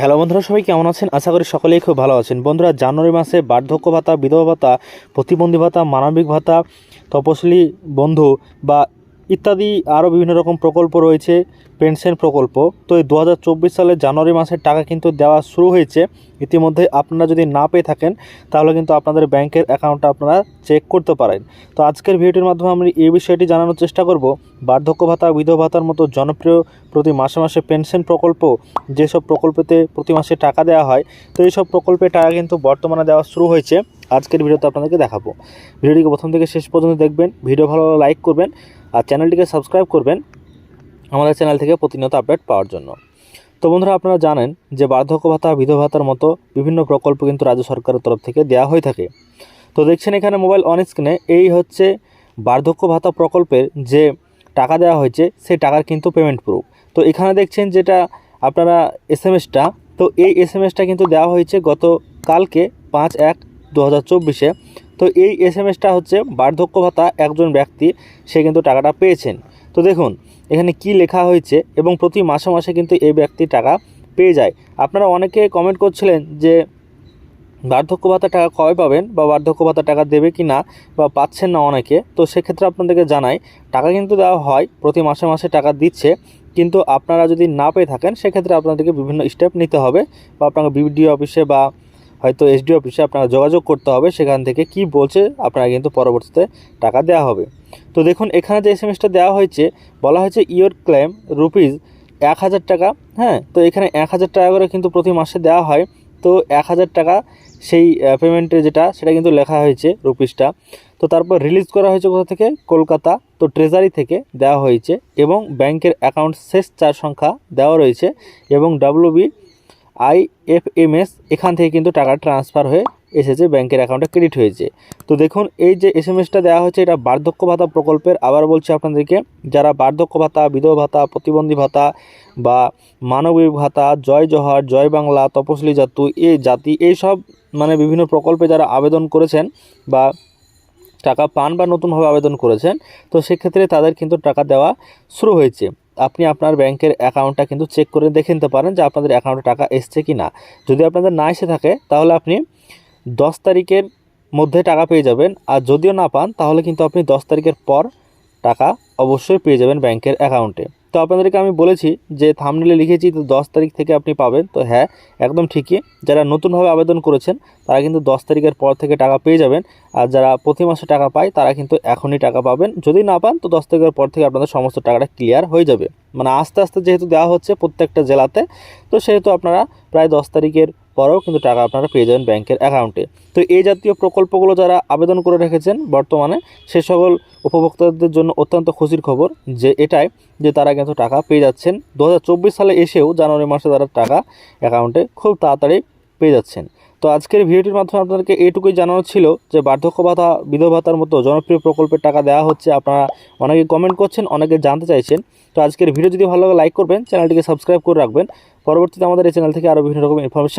Hello বন্ধুরা, সবাই কেমন আছেন? আশা করি সকলেই খুব ভালো আছেন। বন্ধুরা, জানুয়ারি মাসে বার্ধক্য ভাতা, বিধবা ভাতা, প্রতিবন্ধী ভাতা, মানবিক ভাতা, তপশিলি বন্ধু বা ইত্যাদি আরও বিভিন্ন রকম প্রকল্প রয়েছে, পেনশন প্রকল্প। তো এই দু সালের জানুয়ারি মাসের টাকা কিন্তু দেওয়া শুরু হয়েছে। ইতিমধ্যে আপনারা যদি না পেয়ে থাকেন, তাহলে কিন্তু আপনাদের ব্যাংকের অ্যাকাউন্টটা আপনারা চেক করতে পারেন। তো আজকের ভিডিওটির মাধ্যমে আমি এই বিষয়টি জানানোর চেষ্টা করব। বার্ধক্য ভাতা, বিধবা ভাতার মতো জনপ্রিয় প্রতি মাসে মাসে পেনশন প্রকল্প, যেসব প্রকল্পেতে প্রতি মাসে টাকা দেওয়া হয়, তো এইসব প্রকল্পে টাকা কিন্তু বর্তমানে দেওয়া শুরু হয়েছে। আজকের ভিডিওতে আপনাদেরকে দেখাবো। ভিডিওটিকে প্রথম থেকে শেষ পর্যন্ত দেখবেন, ভিডিও ভালো লাইক করবেন, আর চ্যানেলটিকে সাবস্ক্রাইব করবেন আমাদের চ্যানেল থেকে প্রতিনিয়ত আপডেট পাওয়ার জন্য। তো বন্ধুরা, আপনারা জানেন যে বার্ধক্য ভাতা, বিধবা ভাতার মতো বিভিন্ন প্রকল্প কিন্তু রাজ্য সরকারের তরফ থেকে দেওয়া হয়ে থাকে। তো দেখছেন এখানে মোবাইল অন স্ক্রিনে এই হচ্ছে বার্ধক্য ভাতা প্রকল্পের যে টাকা দেওয়া হয়েছে, সেই টাকার কিন্তু পেমেন্ট প্রুফ তো এখানে দেখছেন যেটা আপনারা এস এম এসটা তো এই এস এম এসটা কিন্তু দেওয়া হয়েছে গত কালকে পাঁচ এক দু হাজার চব্বিশে। তো এই এস এম এসটা হচ্ছে বার্ধক্য ভাতা, একজন ব্যক্তি, সে কিন্তু টাকাটা পেয়েছেন। তো দেখুন, এখানে কি লেখা হয়েছে এবং প্রতি মাসে মাসে কিন্তু এই ব্যক্তি টাকা পেয়ে যায়। আপনারা অনেকে কমেন্ট করছিলেন যে, বার্ধক্য ভাতা টাকা কবে পাবেন বা বার্ধক্য ভাতা টাকা দেবে কি না বা পাচ্ছেন না অনেকে, তো সেক্ষেত্রে আপনাদেরকে জানাই, টাকা কিন্তু দেওয়া হয়, প্রতি মাসে মাসে টাকা দিচ্ছে, কিন্তু আপনারা যদি না পেয়ে থাকেন, সেক্ষেত্রে আপনাদেরকে বিভিন্ন স্টেপ নিতে হবে বা আপনাকে বিডিও অফিসে বা হয়তো এসডি অফিসে আপনারা যোগাযোগ করতে হবে, সেখান থেকে কি বলছে আপনারা কিন্তু পরবর্তীতে টাকা দেওয়া হবে। তো দেখুন, এখানে যে এস দেওয়া হয়েছে, বলা হয়েছে ইয়োর ক্লেম রুপিজ এক হাজার টাকা হ্যাঁ? তো এখানে এক হাজার টাকা করে কিন্তু প্রতি মাসে দেওয়া হয়। তো এক হাজার টাকা সেই পেমেন্টে যেটা, সেটা কিন্তু লেখা হয়েছে রুপিসটা তো তারপর রিলিজ করা হয়েছে কোথা থেকে? কলকাতা। তো ট্রেজারি থেকে দেওয়া হয়েছে এবং ব্যাংকের অ্যাকাউন্ট শেষ চার সংখ্যা দেওয়া রয়েছে এবং ডাব্লিউবি আইএফএমএস এখান থেকে কিন্তু টাকা ট্রান্সফার হয়ে এসেছে ব্যাংকের অ্যাকাউন্টে ক্রেডিট হয়েছে। তো দেখুন, এই যে এস এম এসটা দেওয়া হয়েছে এটা বার্ধক্য ভাতা প্রকল্পের, আবার বলছি আপনাদেরকে, যারা বার্ধক্য ভাতা, বিধবা ভাতা, প্রতিবন্ধী ভাতা বা মানবিক ভাতা, জয় জোহার, জয় বাংলা তপশিলি জাতু এই জাতি এই সব মানে বিভিন্ন প্রকল্পে যারা আবেদন করেছেন বা টাকা পান বা নতুনভাবে আবেদন করেছেন, তো সেক্ষেত্রে তাদের কিন্তু টাকা দেওয়া শুরু হয়েছে। আপনি আপনার ব্যাংকের অ্যাকাউন্টটা কিন্তু চেক করে দেখে নিতে পারেন যে আপনাদের অ্যাকাউন্টে টাকা এসছে কি না যদি আপনাদের না এসে থাকে, তাহলে আপনি দশ তারিখের মধ্যে টাকা পেয়ে যাবেন। আর যদিও না পান, তাহলে কিন্তু আপনি দশ তারিখের পর টাকা অবশ্যই পেয়ে যাবেন ব্যাংকের অ্যাকাউন্টে তো আপনাদেরকে আমি বলেছি যে থামনেলে লিখেছি তো দশ তারিখ থেকে আপনি পাবেন। তো হ্যাঁ একদম ঠিকই। যারা নতুনভাবে আবেদন করেছেন, তারা কিন্তু দশ তারিখের পর থেকে টাকা পেয়ে যাবেন। আর যারা প্রতি মাসে টাকা পায়, তারা কিন্তু এখনই টাকা পাবেন। যদি না পান, তো দশ তারিখের পর থেকে আপনাদের সমস্ত টাকাটা ক্লিয়ার হয়ে যাবে। মানে আস্তে আস্তে যেহেতু দেওয়া হচ্ছে প্রত্যেকটা জেলাতে, তো সেহেতু আপনারা প্রায় দশ তারিখের পরেও কিন্তু টাকা আপনারা পেয়ে যাবেন ব্যাংকের অ্যাকাউন্টে। তো এই জাতীয় প্রকল্পগুলো যারা আবেদন করে রেখেছেন বর্তমানে, সে সকল উপভোক্তাদের জন্য অত্যন্ত খুশির খবর যে এটাই যে তারা কিন্তু টাকা পেয়ে যাচ্ছেন। দু হাজার চব্বিশ সালে এসেও জানুয়ারি মাসে তারা টাকা অ্যাকাউন্টে খুব তাড়াতাড়ি পেয়ে যাচ্ছেন। তো আজকের ভিডিওটির মাধ্যমে আপনাদেরকে এইটুকুই জানানো ছিল যে বার্ধক্য ভাতা বিধবা ভাতার মতো জনপ্রিয় প্রকল্পের টাকা দেওয়া হচ্ছে আপনারা অনেকে কমেন্ট করছেন, অনেকে জানতে চাইছেন। তো আজকের ভিডিও যদি ভালো লাগে লাইক করবেন, চ্যানেলটিকে সাবস্ক্রাইব করে রাখবেন। পরবর্তীতে আমাদের এই চ্যানেল থেকে আরও বিভিন্ন রকম ইনফরমেশন